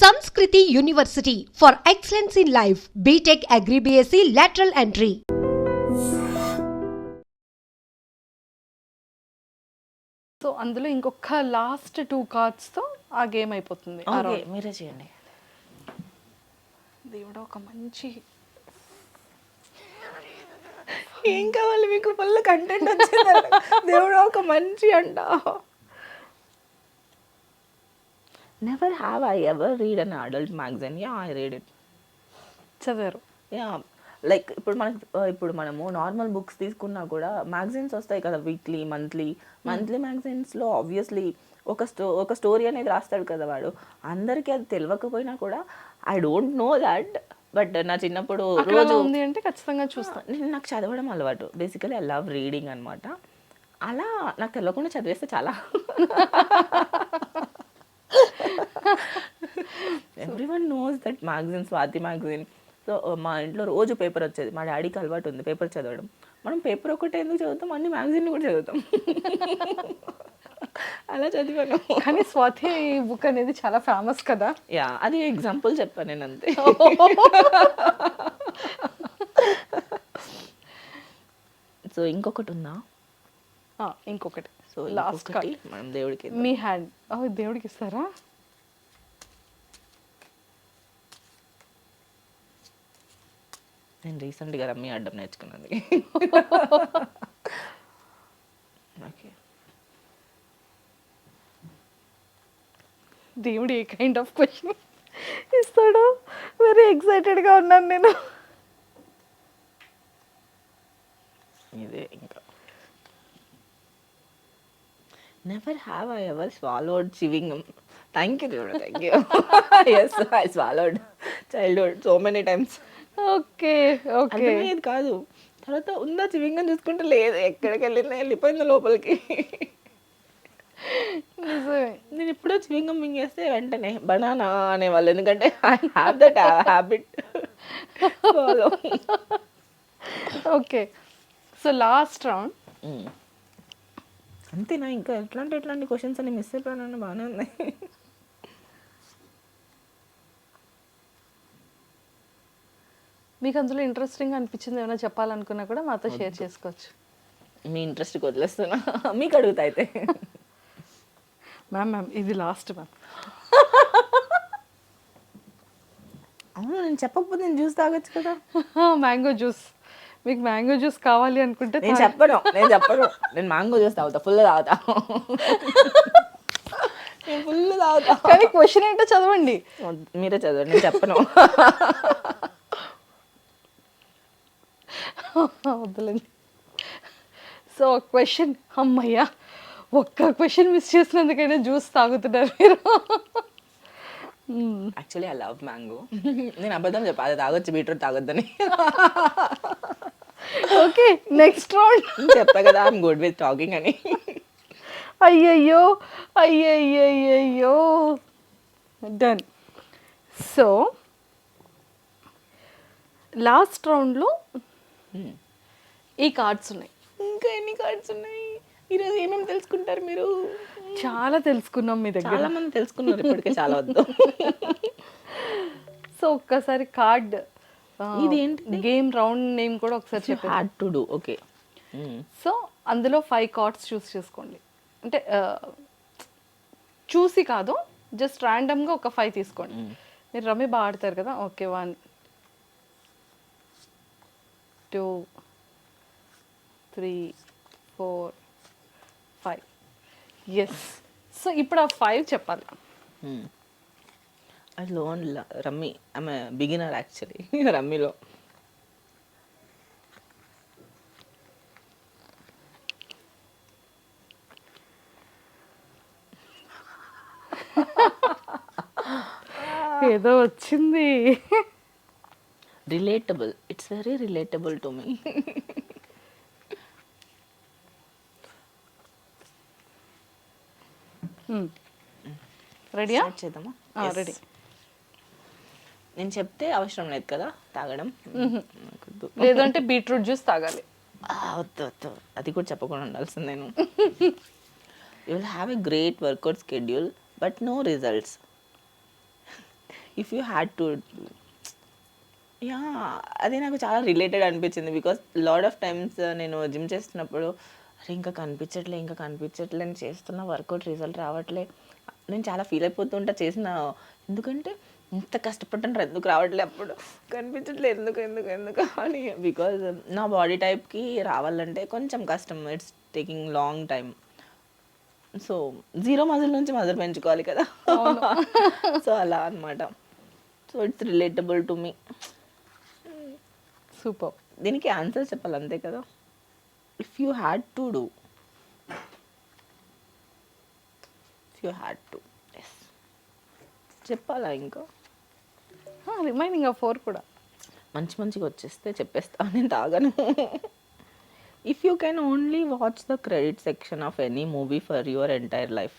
Sanskriti university for excellence in life BTech agri BSc lateral entry so అందులో ఇంకొక last two కార్డ్స్తో ఆ game అయిపోతుంది మీరే చేయండి. దేవుడు ఒక మంచి ఏం కావాలి మీకు? ఫుల్ కంటెంట్ వచ్చింది దేవుడు ఒక మంచి అండా never have I ever read an adult magazine yeah I read it చదివారు యా లైక్ ఇప్పుడు మనకి ఇప్పుడు మనము నార్మల్ బుక్స్ తీసుకున్నా కూడా మ్యాగజైన్స్ వస్తాయి కదా వీక్లీ మంత్లీ మంత్లీ మ్యాగజైన్స్లో ఆబ్వియస్లీ ఒక స్టో ఒక స్టోరీ అనేది రాస్తాడు కదా వాడు. అందరికీ అది తెలియకపోయినా కూడా I don't know that but నా చిన్నప్పుడు రోజు ఉంది అంటే ఖచ్చితంగా చూస్తాను నేను నాకు చదవడం అలవాటు. బేసికలీ ఐ లవ్ రీడింగ్ అనమాట అలా నాకు తెలియకుండా చదివేస్తే చాలా. Every one knows that magazine Swathi magazine so మా ఇంట్లో రోజు పేపర్ వచ్చేది. మా డాడీకి అలవాటు ఉంది పేపర్ చదవడం. మనం పేపర్ ఒకటే ఎందుకు చదువుతాం? అన్ని మ్యాగజైన్ కూడా చదువుతాం. అలా చదివాను. కానీ స్వాతి బుక్ అనేది చాలా ఫేమస్ కదా. యా అది ఎగ్జాంపుల్ చెప్పాను నేను అంతే సో ఇంకొకటి ఉందా? ఇంకొకటి. సో లాస్ట్ కార్డ్ మనం దేవుడికి మీ హ్యాండ్ ఓ దేవుడికి ఇస్తారా? నేను రీసెంట్గా రమ్మీ ఆడడం నేర్చుకున్నది. ఓకే. దేవుడు ఏ కైండ్ ఆఫ్ క్వశ్చన్ ఇస్తాడో? వెరీ ఎక్సైటెడ్గా ఉన్నాను నేను. ఇదే ఇంకా never have I ever swallowed chewing thank you దేవుడు thank you yes I swallowed childhood so many times okay okay అర్థమయ్యేది కాదు. తర్వాత ఉందా చివింగ్ అని చూసుకుంటే లేదు. ఎక్కడికి వెళ్ళిందా వెళ్ళిపోయింది లోపలికి. నేను ఎప్పుడో చివింగం మింగేస్తే వెంటనే బనానా అనేవాళ్ళు. ఎందుకంటే I have that habit okay so last round అంతేనా? ఇంకా ఎట్లాంటి ఎట్లాంటి క్వశ్చన్స్ అని మిస్ అయిపోయాను బాగానే ఉన్నాయి. మీకు అందులో ఇంట్రెస్టింగ్ అనిపించింది ఏమైనా చెప్పాలనుకున్నా కూడా మాతో షేర్ చేసుకోవచ్చు. మీ ఇంట్రెస్ట్కి వదిలేస్తున్నా. మీకు అడుగుతా అయితే. మ్యామ్ మ్యామ్ ఇది లాస్ట్ మ్యామ్ అవును నేను చెప్పకపోతే నేను జ్యూస్ తాగొచ్చు కదా. మ్యాంగో జ్యూస్ మీకు మ్యాంగో జ్యూస్ కావాలి అనుకుంటే నేను చెప్పను నేను చెప్పను. నేను మ్యాంగో జ్యూస్ తాగుతా ఫుల్ తాగుతా. నేను ఫుల్ తాగుతా. కానీ క్వశ్చన్ ఏంటో చదవండి. మీరే చదవండి నేను చెప్పను. వద్దులేండి. సో క్వశ్చన్ అమ్మయ్యా ఒక్క క్వశ్చన్ మిస్ చేసినందుకైనా జ్యూస్ తాగుతున్నారు మీరు? యాక్చువల్లీ ఐ లవ్ మ్యాంగో నేను అబద్ధం చెప్పా అది తాగొచ్చు బీట్రూట్ తాగొద్దని. ఓకే నెక్స్ట్ రౌండ్ చెప్తా కదా ఐఎమ్ గుడ్ విత్ టాకింగ్ అని. అయ్యయ్యో అయ్యయ్యయ్యో డన్ సో లాస్ట్ రౌండ్లో ఈ కార్డ్స్ ఉన్నాయి. ఇంకా ఎన్ని కార్డ్స్ ఉన్నాయి? ఈరోజు ఏమేమి తెలుసుకుంటారు మీరు? చాలా తెలుసుకున్నాం మీ దగ్గర. చాలా మంది తెలుసుకున్నారు ఇప్పటికే చాలా వద్దు. సో ఒక్కసారి కార్డ్ ఇది ఏంటిది? గేమ్ రౌండ్ నేమ్ కూడా ఒకసారి చెప్పండి had to do okay so అందులో ఫైవ్ కార్డ్స్ చూస్ చేసుకోండి. అంటే చూసి కాదు జస్ట్ ర్యాండమ్గా ఒక ఫైవ్ తీసుకోండి. మీరు రమ్మి బాగా ఆడతారు కదా? Okay one two three four five yes so ఇప్పుడు ఆ ఫైవ్ చెప్పాలి. ఐ లోన్ రమ్మీ ఆమె బిగినర్ యాక్చువల్లీ రమ్మీలో ఏదో వచ్చింది. Relatable it's very relatable to me రెడీయా చేద్దామా? రెడీ నేను చెప్తే అవసరం లేదు కదా తాగడం. లేదంటే బీట్రూట్ జ్యూస్ తాగాలి. వద్దు వద్దు. అది కూడా చెప్పకుండా ఉండాల్సింది నేను. You will have a great workout schedule but no results if you had to yeah అది నాకు చాలా రిలేటెడ్ అనిపించింది బికాస్ లాడ్ ఆఫ్ టైమ్స్ నేను జిమ్ చేస్తున్నప్పుడు అరే ఇంకా కనిపించట్లే ఇంకా కనిపించట్లే అని చేస్తున్న వర్కౌట్ రిజల్ట్ రావట్లే. నేను చాలా ఫీల్ అయిపోతుంటా చేసిన. ఎందుకంటే ఇంత కష్టపడ్డాను ఎందుకు రావట్లే అప్పుడు? కనిపించట్లే ఎందుకు ఎందుకు ఎందుకు అని. బికాజ్ నా బాడీ టైప్కి రావాలంటే కొంచెం కష్టం. It's taking long time so zero muscle నుంచి మజిల్ పెంచుకోవాలి కదా. సో అలా అన్నమాట. So it's relatable to me super దీనికి ఆన్సర్ చెప్పాలి అంతే కదా. If you had to do if you had to yes చెప్పాలా ఇంకా? రిమైనింగ్ ఆ ఫోర్ కూడా. మంచి మంచిగా వచ్చేస్తే చెప్పేస్తా నేను తాగను. If you can only watch the credit section of any movie for your entire life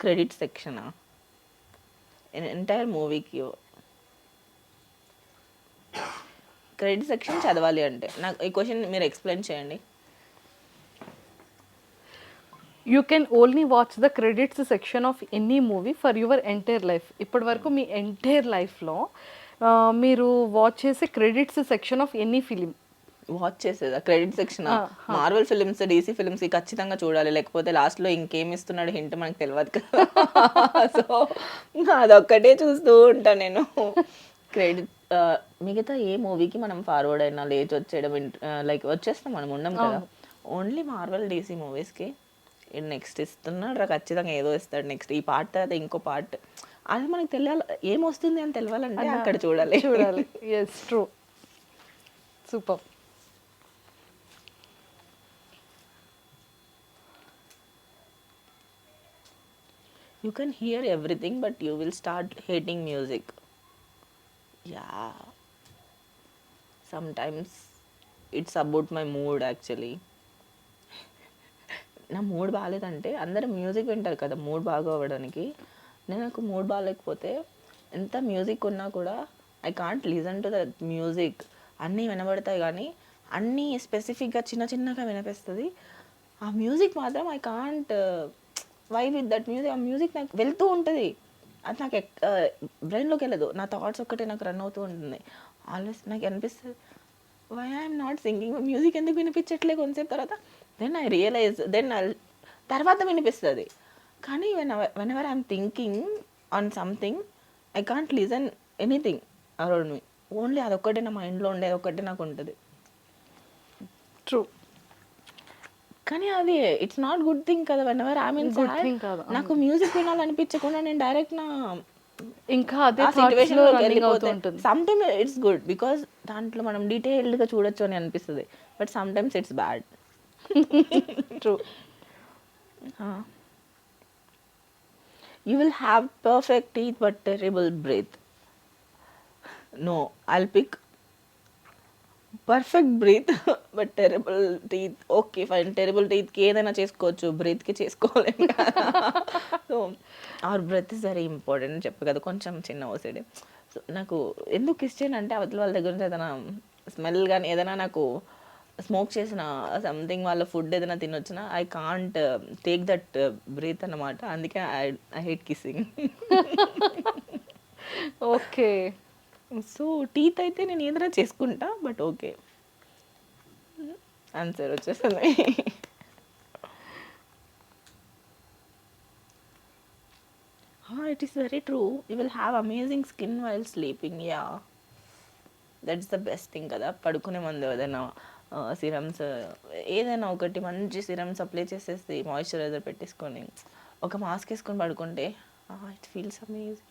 credit సెక్షనా entire మూవీకి క్రెడిట్ సెక్షన్ చదవాలి అంటే నాకు ఈ క్వశ్చన్ మీరు ఎక్స్ప్లెయిన్ చేయండి. You can only watch the credits section of any movie for your entire life ఇప్పటి వరకు మీ ఎంటైర్ లైఫ్లో మీరు వాచ్ చేసే credits section of any film watch చేసేదా? Credit section Marvel films DC films ఖచ్చితంగా చూడాలి. లేకపోతే లాస్ట్లో ఇంకేం ఇస్తున్నాడు హింట్ మనకు తెలియదు కదా. సో అదొక్కటే చూస్తూ ఉంటా నేను. క్రెడిట్ మిగతా ఏ మూవీకి మనం ఫార్వర్డ్ అయినా లేచి వచ్చేయడం లైక్ వచ్చేస్తాం మనం ఉండం కదా. ఓన్లీ మార్వల్ డీసీ మూవీస్కి నెక్స్ట్ ఇస్తున్నాడు రా ఖచ్చితంగా ఏదో ఇస్తాడు నెక్స్ట్ ఈ పాట తర్వాత ఇంకో పాట. అది మనకు తెలియాలి ఏమొస్తుంది అని తెలియాలంటే అక్కడ చూడాలి. చూడాలి. Yes true super you can hear everything but you will start hating music yeah sometimes it's about my mood actually నా మూడ్ బాగాలేదంటే అందరూ మ్యూజిక్ వింటారు కదా మూడ్ బాగోవడానికి. నేను నాకు మూడ్ బాగాలేకపోతే ఎంత మ్యూజిక్ ఉన్నా కూడా I can't listen to the music. అన్నీ వినబడతాయి కానీ అన్నీ స్పెసిఫిక్గా చిన్న చిన్నగా వినిపిస్తుంది. ఆ మ్యూజిక్ మాత్రం I can't vibe with that music ఆ మ్యూజిక్ నాకు వెళ్తూ ఉంటుంది. అది నాకు బ్రెయిన్లోకి వెళ్ళదు. నా థాట్స్ ఒక్కటే నాకు రన్ అవుతూ ఉంటుంది. ఆల్వేస్ నాకు అనిపిస్తుంది why I'm not singing music ఎందుకు వినిపించట్లే కొంతసేపు తర్వాత దెన్ ఐ రియలైజ్ దెన్ తర్వాత వినిపిస్తుంది. కానీ when whenever I'm thinking on something I can't listen anything around me only అదొక్కటే నా మైండ్లో ఉండేది ఒక్కటే నాకు ఉంటుంది. ట్రూ కానీ అది ఇట్స్ నాట్ గుడ్ థింగ్ కదా whenever I mean Good thing కాదు, నాకు మ్యూజిక్ వినాలనిపించకుండా నేను డైరెక్ట్ నా ఇంకా అదే సిచ్యువేషన్ ఉంటుంది. Some time it's good because దాంట్లో మనం డీటెయిల్డ్గా చూడొచ్చు అని అనిపిస్తుంది. But some times it's bad true you will have perfect teeth but terrible breath no I'll pick perfect breath but terrible teeth okay fine terrible టీత్కి ఏదైనా చేసుకోవచ్చు. బ్రీత్కి చేసుకోలేము so our breath is very important చెప్పు కదా. కొంచెం చిన్న OCD. So నాకు ఎందుకు ఇష్టం అంటే అవతల వాళ్ళ దగ్గర నుంచి ఏదైనా స్మెల్ కానీ ఏదైనా నాకు స్మోక్ చేసిన సంథింగ్ వాళ్ళ ఫుడ్ ఏదైనా తినొచ్చినా I can't take that breath అన్నమాట. అందుకే I hate kissing okay so teeth అయితే నేను ఏదైనా చేసుకుంటా బట్ ఓకే ఆన్సర్ వచ్చేస్తుంది it is very true you will have amazing skin while sleeping yeah that's the best thing కదా పడుకునే ముందు ఏదైనా. సిరమ్స్ ఏదైనా ఒకటి మంచి సిరమ్స్ అప్లై చేసేసి మాయిశ్చరైజర్ పెట్టేసుకొని ఒక మాస్క్ వేసుకొని పడుకుంటే ఇట్ ఫీల్స్ అమేజింగ్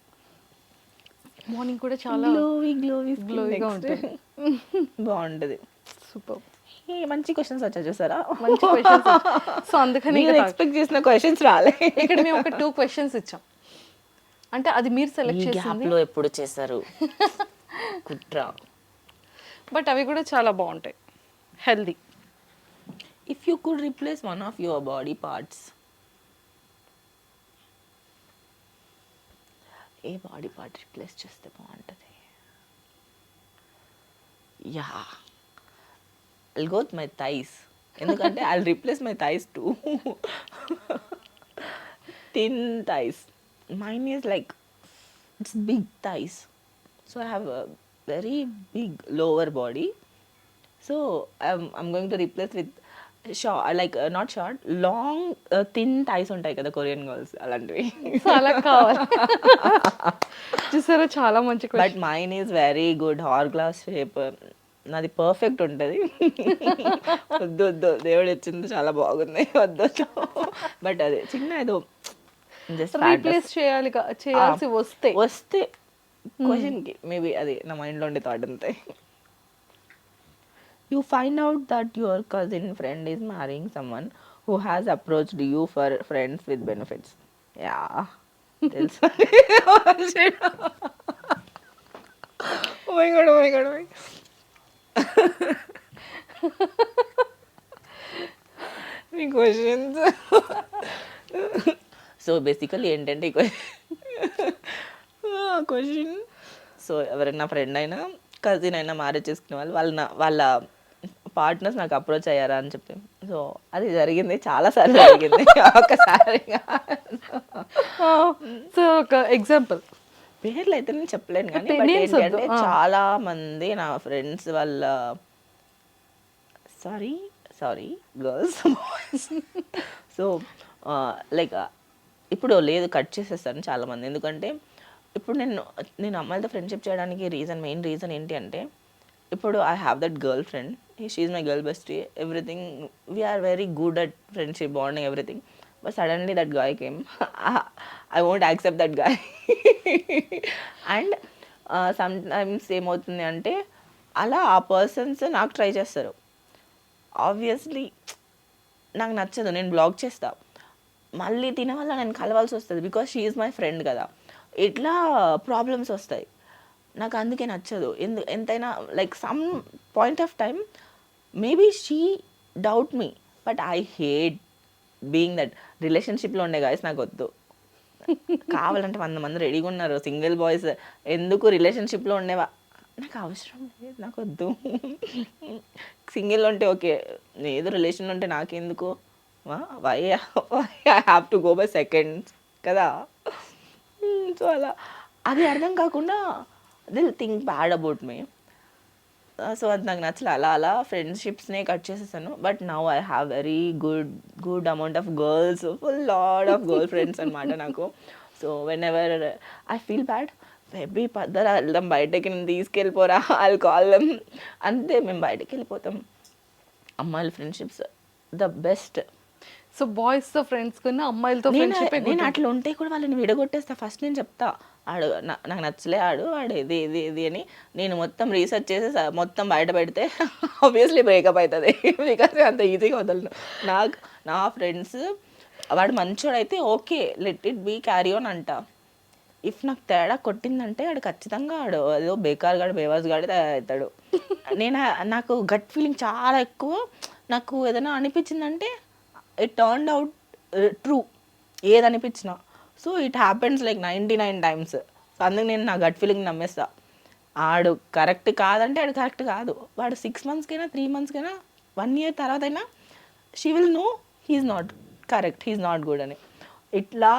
మార్నింగ్ కూడా చాలా గ్లోవీ గ్లోవీ glowy గా ఉంటుంది. బాగుంటుంది. సూపర్ మంచి క్వశ్చన్స్ వచ్చా చూసారా? మంచి క్వశ్చన్స్ సో అందుకని ఎక్స్పెక్ట్ చేసిన క్వశ్చన్స్ రాలే. ఇక్కడ మేము ఒక టూ క్వశ్చన్స్ ఇచ్చాం. అంటే అది మీరు సెలెక్ట్ చేసింది. ఎప్పుడు చేశారు? కుట్ర. బట్ అవి కూడా చాలా బాగుంటాయి. Healthy if you could replace one of your body parts A body part replace చేస్తే బాగుంటుంది yeah I'll go my thighs ఎందుకంటే I replace my thighs to thin thighs mine is like it's big thighs. So i have a very big lower going to replace with short like uh, not short long uh, thin thighs ఉంటాయి కదా Korean girls అలాంటివి. So అలా కావాలి. చూసారా చాలా మంచి. But mine is very good hourglass shape నాది perfect ఉంటుంది. వద్దు వద్దు దేవుడు ఇచ్చింది చాలా బాగుంది వద్దు. బట్ అది చిన్న ఏదో జస్ట్ రీప్లేస్ చేయాలి చేయాల్సి వస్తే. వస్తే క్వశ్చన్కి మేబీ అది నా మైండ్లో ఉండే థాట్ అంతే. You find out that your cousin friend is marrying someone who has approached you for friends with benefits yeah తెలుసు Oh my god, oh my god, oh my god. మీ క్వశ్చన్స్ సో బేసికలీ ఏంటంటే ఈ question so ఎవరైనా friend అయినా cousin అయినా marriage చేసుకునే వాళ్ళు వాళ్ళ వాళ్ళ పార్ట్నర్స్ నాకు అప్రోచ్ అయ్యారా అని చెప్పి సో అది జరిగింది చాలాసార్లు జరిగింది ఒకసారి సో ఒక ఎగ్జాంపుల్ పేర్లు అయితే నేను చెప్పలేను కానీ ఏంటంటే. చాలా మంది నా ఫ్రెండ్స్ వాళ్ళ sorry sorry girls so like ఇప్పుడు లేదు కట్ చేసేస్తాను చాలా మంది. ఎందుకంటే ఇప్పుడు నేను నేను అమ్మాయిలతో ఫ్రెండ్షిప్ చేయడానికి రీజన్ మెయిన్ రీజన్ ఏంటి అంటే ఇప్పుడు I have that girl friend she's my girl bestie everything we're very good at friendship bonding everything but suddenly that guy came I won't accept that guy and some times ఏమవుతుంది అంటే అలా ఆ persons నాకు try చేస్తారు. Obviously నాకు నచ్చదు నేను black చేస్తా. మళ్ళీ తిన వల్ల నేను కలవాల్సి వస్తుంది because she is my friend కదా. ఇట్లా ప్రాబ్లమ్స్ వస్తాయి. నాకు అందుకే నచ్చదు. ఎందు ఎంతైనా like some point of time maybe she doubt me but I hate being that రిలేషన్షిప్లో ఉండే గాయస్ నాకు వద్దు కావాలంటే వంద మంది రెడీగా ఉన్నారు సింగిల్ బాయ్స్ ఎందుకు రిలేషన్షిప్లో ఉండేవా నాకు అవసరం లేదు నాకు వద్దు సింగిల్ ఉంటే ఓకే ఏదో రిలేషన్ ఉంటే నాకెందుకు? Why I have to go by seconds కదా? Hmm, సో అలా. అది అర్థం కాకుండా they'll think bad about me so అది నాకు నచ్చలే. అలా అలా ఫ్రెండ్షిప్స్నే కట్ చేసేసాను. But now I have very good good amount of girls full lot of girl friends అనమాట నాకు. So whenever I feel bad. Baby పద్దరా వెళ్దాం బయటకి నేను తీసుకెళ్ళిపోరా ఐల్ కాల్ అంతే మేము బయటకి వెళ్ళిపోతాం. అమ్మాయిల ఫ్రెండ్షిప్స్ ద బెస్ట్. సో బాయ్స్తో ఫ్రెండ్స్ కన్నా అమ్మాయిలతో నేను అట్లా ఉంటే కూడా వాళ్ళని విడగొట్టేస్తా. ఫస్ట్ నేను చెప్తా. ఆడు నాకు నచ్చలే ఆడు ఆడు ఇది ఇది ఇది అని నేను మొత్తం రీసెర్చ్ చేసి మొత్తం బయట పెడితే ఆబ్వియస్లీ బ్రేకప్ అవుతుంది బికాస్ అంత ఈజీగా వదలను. నాకు నా ఫ్రెండ్స్ వాడు మంచోడైతే okay let it be carry on అంట. ఇఫ్ నాకు తేడా కొట్టిందంటే ఆడు ఖచ్చితంగా ఆడు ఏదో బేకార్ గాడు బేవాజ్ గాడు అవుతాడు. నేను నాకు గట్ ఫీలింగ్ చాలా ఎక్కువ. నాకు ఏదైనా అనిపించిందంటే ఇట్ టర్న్ అవుట్ ట్రూ ఏది అనిపించినా so it happens like ninety nine times so అందుకు నేను నా గట్ ఫీలింగ్ నమ్మేస్తా. ఆడు కరెక్ట్ కాదంటే ఆడు కరెక్ట్ కాదు. వాడు సిక్స్ మంత్స్కైనా త్రీ మంత్స్కైనా వన్ ఇయర్ తర్వాత అయినా she will know he's not correct he's not good అని. ఇట్లా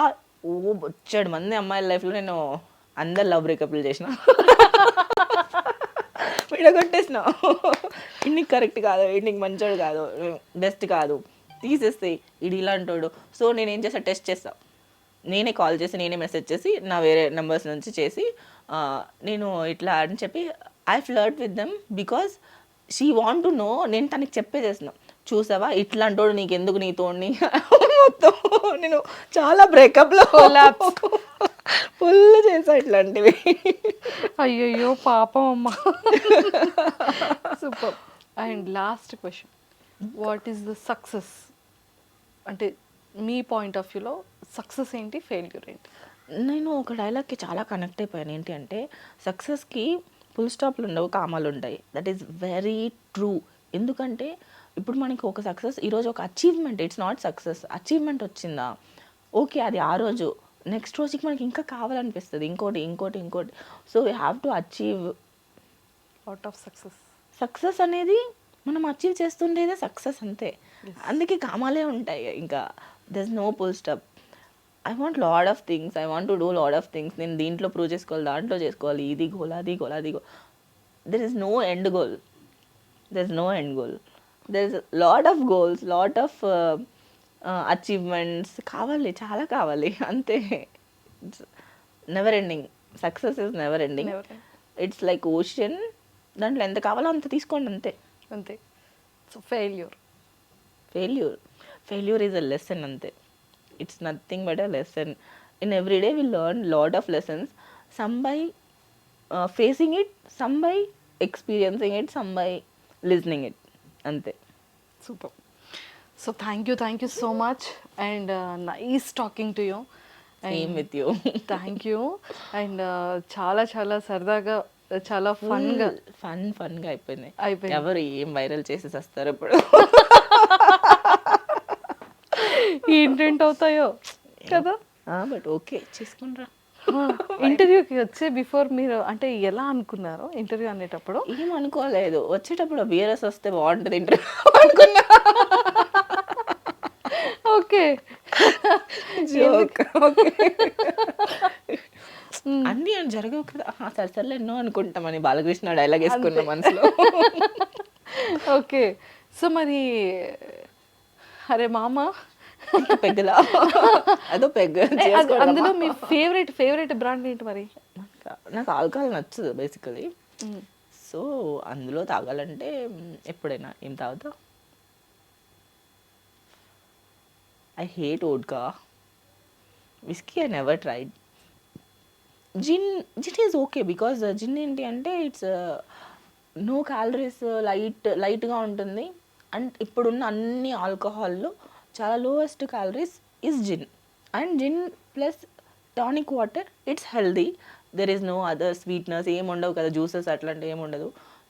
ఓ బొచ్చాడు మంది అమ్మాయిల లైఫ్లో నేను అందరు లవ్ బ్రేకప్లు చేసిన. విడగొట్టేసిన. ఇన్నికి కరెక్ట్ కాదు ఇన్నికి మంచోడు కాదు బెస్ట్ కాదు. తీసేస్తే ఇది ఇలాంటోడు. సో నేను ఏం చేస్తా టెస్ట్ చేస్తా. నేనే కాల్ చేసి నేనే మెసేజ్ చేసి నా వేరే నెంబర్స్ నుంచి చేసి నేను ఇట్లా అని చెప్పి I flirt with them because she want to know నేను తనకి చెప్పేసేసిన చూసావా? ఇట్లాంటోడు నీకు ఎందుకు నీతోని మొత్తం నేను చాలా బ్రేకప్లో ఫుల్ చేసా ఇట్లాంటివి. అయ్యయ్యో పాపం అమ్మ. Super and last question what is the success అంటే మీ పాయింట్ ఆఫ్ వ్యూలో సక్సెస్ ఏంటి ఫెయిల్యూర్ ఏంటి? నేను ఒక డైలాగ్కి చాలా కనెక్ట్ అయిపోయాను. ఏంటి అంటే సక్సెస్కి ఫుల్ స్టాప్లు ఉండవు కామాలు ఉంటాయి. దట్ ఈస్ వెరీ ట్రూ ఎందుకంటే ఇప్పుడు మనకి ఒక సక్సెస్ ఈరోజు ఒక achievement it's not success achievement వచ్చిందా? ఓకే అది ఆ రోజు. నెక్స్ట్ రోజుకి మనకి ఇంకా కావాలనిపిస్తుంది. ఇంకోటి ఇంకోటి ఇంకోటి. So we have to achieve out of success success అనేది మనం అచీవ్ చేస్తుండేదే సక్సెస్ అంతే. అందుకే కామాలే ఉంటాయి. ఇంకా thus no full stop I want lot of things I want to do lot of things నేను దీంట్లో ప్రూవ్ చేసుకోవాలి దాంట్లో చేసుకోవాలి. ఇది గోల్ అది గోల్ అది goal there is no end goal there is no end goal there is lot of goals lot of achievements కావాలి చాలా కావాలి. అంతే. Never ending success is never ending. It's like ocean దాంట్లో ఎంత కావాలో అంత తీసుకోండి అంతే. అంతే. So failure failure failure is a lesson అంతే. It's nothing but a lesson in every day will learn lot of lessons some by facing it some by experiencing it some by listening it అంతే super so thank you thank you so much and nice talking to you same with you thank you and చాలా చాలా సరదాగా చాలా ఫన్గా fun ఫన్గా అయిపోయింది అయిపోయింది. ఎవరు ఏం viral చేసేసి వస్తారు ఇప్పుడు. ఏంటేంటి అవుతాయో? కదా? బట్ ఓకే చేసుకుంటారా. ఇంటర్వ్యూకి వచ్చే బిఫోర్ మీరు అంటే ఎలా అనుకున్నారు ఇంటర్వ్యూ అనేటప్పుడు? ఏం అనుకోలేదు. వచ్చేటప్పుడు బీఆర్ఎస్ వస్తే బాగుంటుంది ఇంటర్వ్యూ అనుకున్నా. ఓకే. జోక్ అన్నీ అని జరగవు కదా. సరే సర్లే ఎన్నో అనుకుంటామని బాలకృష్ణ డైలాగ్ వేసుకున్న మనసులో. ఓకే. సో మరి అరే మామ పెగ్గలా? అదో చేసుకోవడమా? అందులో మీ ఫేవరెట్ ఫేవరెట్ బ్రాండ్ ఏంటి మరి? నాకు- ఆల్కహాల్ నచ్చదు బేసికలీ. సో అందులో తాగాలంటే ఎప్పుడైనా ఏం తాగుతా? I hate vodka. Whisky I never tried. Gin gin is okay because gin ఏంటి అంటే ఇట్స్ నో క్యాలరీస్ లైట్ లైట్గా ఉంటుంది. అండ్ ఇప్పుడున్న అన్ని ఆల్కహాల్లో చాలా lowest calories is gin and gin plus tonic water it's healthy there is no other sweetness ఏం ఉండవు కదా జ్యూసెస్ అట్లాంటివి ఏమి ఉండదు.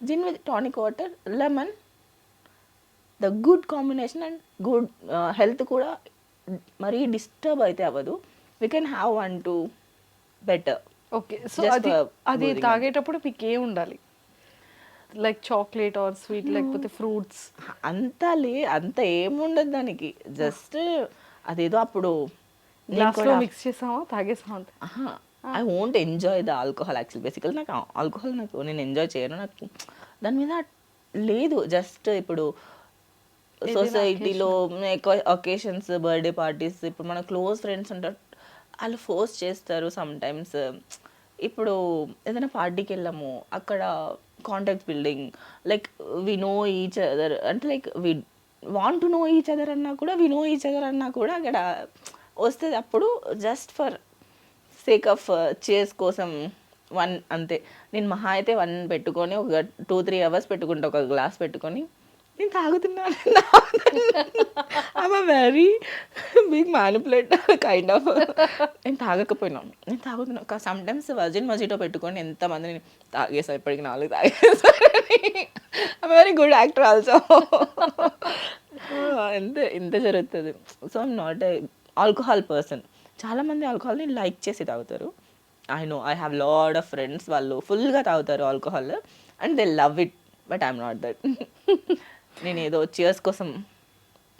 Gin with tonic water lemon the good combination and good health కూడా మరీ డిస్టర్బ్ అయితే అవ్వదు. We can have one two better okay so అది అది. తాగేటప్పుడు మీకు ఏం ఉండాలి? లైక్ చాక్లెట్ ఆర్ స్వీట్ లేకపోతే ఫ్రూట్స్ అంత లే అంత ఏముండదు దానికి. జస్ట్ అదేదో అప్పుడు మిక్స్ చేసామా? తాగేసామా. I won't enjoy the alcohol actual basically నాకు ఆల్కహాల్ నాకు నేను ఎంజాయ్ చేయను. నాకు దాని మీద లేదు. జస్ట్ ఇప్పుడు సొసైటీలో ఎక్కువ ఒకేషన్స్ బర్త్డే పార్టీస్ ఇప్పుడు మన క్లోజ్ ఫ్రెండ్స్ ఉంటారు. వాళ్ళు ఫోర్స్ చేస్తారు సమ్ టైమ్స్ ఇప్పుడు ఏదైనా పార్టీకి వెళ్ళాము. అక్కడ contact building like we know each other అంటే like we want to know each other అన్నా కూడా వి నో ఈచ్ అదర్ అన్నా కూడా అక్కడ వస్తుంది. అప్పుడు జస్ట్ ఫర్ సేక్ ఆఫ్ చేస్ కోసం వన్ అంతే. నేను మహా అయితే వన్ పెట్టుకొని ఒక టూ త్రీ అవర్స్ పెట్టుకుంటా. ఒక గ్లాస్ పెట్టుకొని. నేను తాగుతున్నాను. I'm very big manipulate kind of నేను తాగకపోయినాను నేను తాగుతున్నా. సమ్ టైమ్స్ వర్జిన్ మజీటో పెట్టుకొని ఎంతమందిని తాగేసా? ఇప్పటికి నాలుగు తాగేసా? I'm very good actor also ఎంత ఇంత జరుగుతుంది? So I'm not a alcohol person చాలామంది ఆల్కహాల్ని లైక్ చేసి తాగుతారు. I know I have lot of friends వాళ్ళు ఫుల్గా తాగుతారు alcohol and they love it but I'm not that నేను ఏదో చియర్స్ కోసం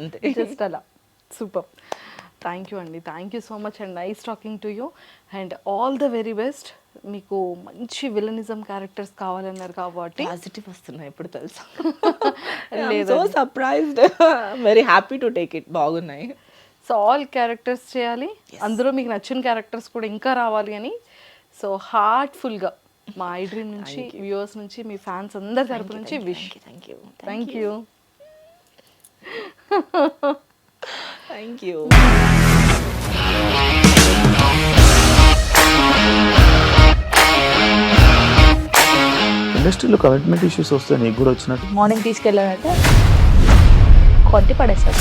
అంతే. జస్ట్ అలా. సూపర్ థ్యాంక్ యూ అండి. Thank you so much and nice talking to you and all the very best మీకు మంచి విలనిజం క్యారెక్టర్స్ కావాలన్నారు కాబట్టి. పాజిటివ్ వస్తున్నాయి ఎప్పుడు తెలుసా? లేదండి. So surprised very happy to take it బాగున్నాయి. సో ఆల్ క్యారెక్టర్స్ చేయాలి. అందులో మీకు నచ్చిన క్యారెక్టర్స్ కూడా ఇంకా రావాలి అని. సో హార్ట్ఫుల్గా మా ఐ డ్రీమ్ నుంచి వ్యూవర్స్ నుంచి మీ ఫ్యాన్స్ అందరి తరపు నుంచి wish. Thank you thank you thank you ఇండస్ట్రీలో కమిట్మెంట్ ఇష్యూస్ వస్తే నీకు కూడా వచ్చినట్టు? మార్నింగ్ తీసుకెళ్ళాడంటే కొట్టి పడేస్తాడు.